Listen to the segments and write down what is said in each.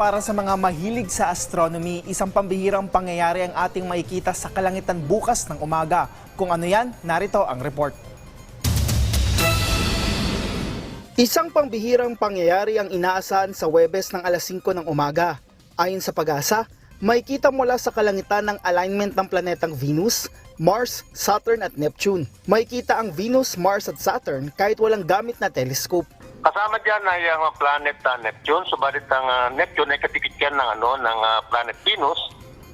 para sa mga mahilig sa astronomy, isang pambihirang pangyayari ang ating makikita sa kalangitan bukas ng umaga. Kung ano yan, narito ang report. Isang pambihirang pangyayari ang inaasahan sa Webes ng alas 5 ng umaga. Ayon sa pag-asa, makikita mula sa kalangitan ng alignment ng planetang Venus, Mars, Saturn at Neptune. Makikita ang Venus, Mars at Saturn kahit walang gamit na telescope. Kasama diyan ay ang planet uh, Neptune, subalit ang ah, Neptune ay katikit yan ng ano ng ah, planet Venus.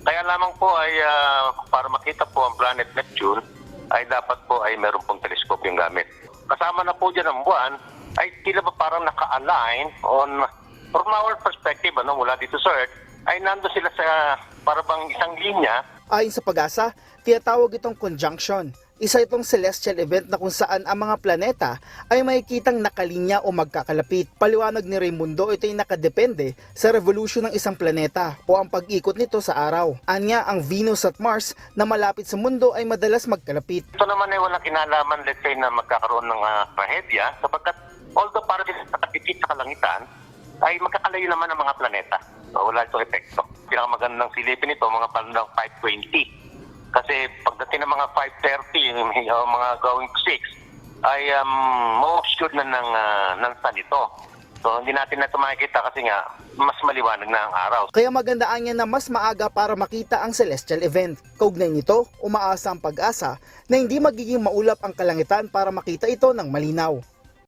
Kaya lamang po ay ah, para makita po ang planet Neptune ay dapat po ay meron pong telescope yung gamit. Kasama na po diyan ang buwan ay tila ba parang naka-align on from our perspective ano mula dito sa Earth ay nando sila sa para bang isang linya Ayon sa pag-asa, tinatawag itong conjunction. Isa itong celestial event na kung saan ang mga planeta ay makikitang nakalinya o magkakalapit. Paliwanag ni Raimundo, ito ay nakadepende sa revolution ng isang planeta o ang pag-ikot nito sa araw. Anya, ang Venus at Mars na malapit sa mundo ay madalas magkalapit. Ito naman ay walang kinalaman, let's say, na magkakaroon ng uh, sapagkat although para din sa kalangitan, ay magkakalayo naman ang mga planeta. So, wala itong epekto. Pinakamagandang silipin ito, mga bandang 520. Kasi pagdating ng mga 530, yung yung mga going to 6, ay um, ma-obscure na ng, uh, ng sun ito. So, hindi natin na ito makikita kasi nga, mas maliwanag na ang araw. Kaya magandaan niya na mas maaga para makita ang celestial event. Kaugnay nito, umaasa ang pag-asa na hindi magiging maulap ang kalangitan para makita ito ng malinaw.